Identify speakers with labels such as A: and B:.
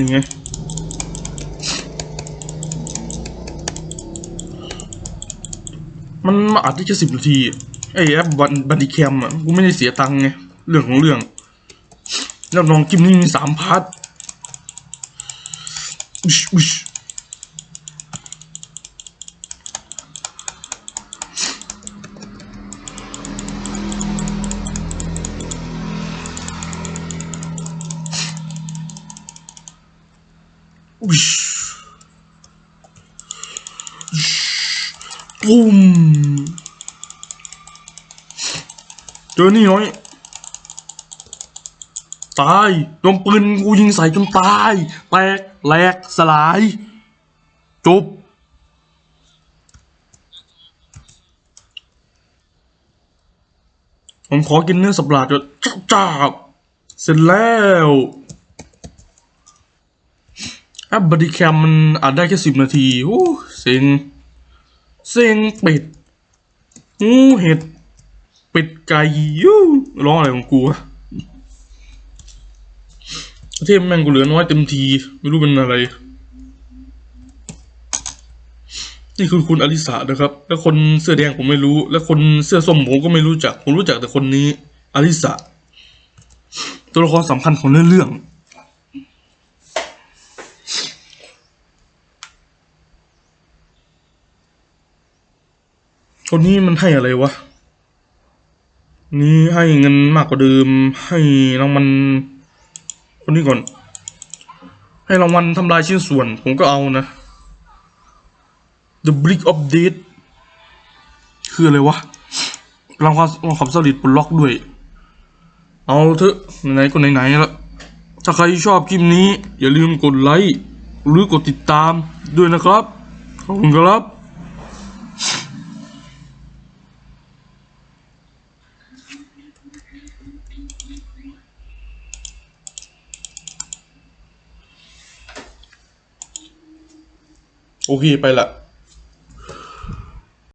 A: ยังไงมันมาอัดได้แค่สิบนาทีไอแอปบันบันดีแคมอะกูไม่ได้เสียตังค์ไงเรื่องของเรื่อง แล้วน้องกิมนี่มีสามพาร์ทอุชอุช ปุ้มเจอนี่น้อย ตายโดนปืนกูยิงใส่จนตาย แตกแหลกสลาย จบผมขอกินเนื้อสับหลาดจ้าจ้าบเสร็จแล้ว แอปบอดี้แคมมันอัดได้แค่สิบนาทีโอ้เซ็งเซ็งป็ดงูเห็ดป็ดไก่ยูร้องอะไรของกูวะเทพแม่งกูเหลือน้อยเต็มที ไม่รู้เป็นอะไร นี่คือคุณอลิสานะครับ แล้วคนเสื้อแดงผมไม่รู้ และคนเสื้อส้มผมก็ไม่รู้จัก ผมรู้จักแต่คนนี้อลิสาตัวละครสำคัญของเรื่อง คนนี้มันให้อะไรวะ นี่ให้เงินมากกว่าเดิม ให้รางวัลคนนี้ก่อน ให้รางวัลทำลายชิ้นส่วน ผมก็เอานะ The Brick of Death คืออะไรวะรางวัลขับสลิดปลดล็อกด้วย เอาเถอะไหนๆก็ไหนๆแล้วถ้าใครชอบคลิปนี้ อย่าลืมกดไลค์หรือกดติดตามด้วยนะครับ ขอบคุณครับ โอเคไปละ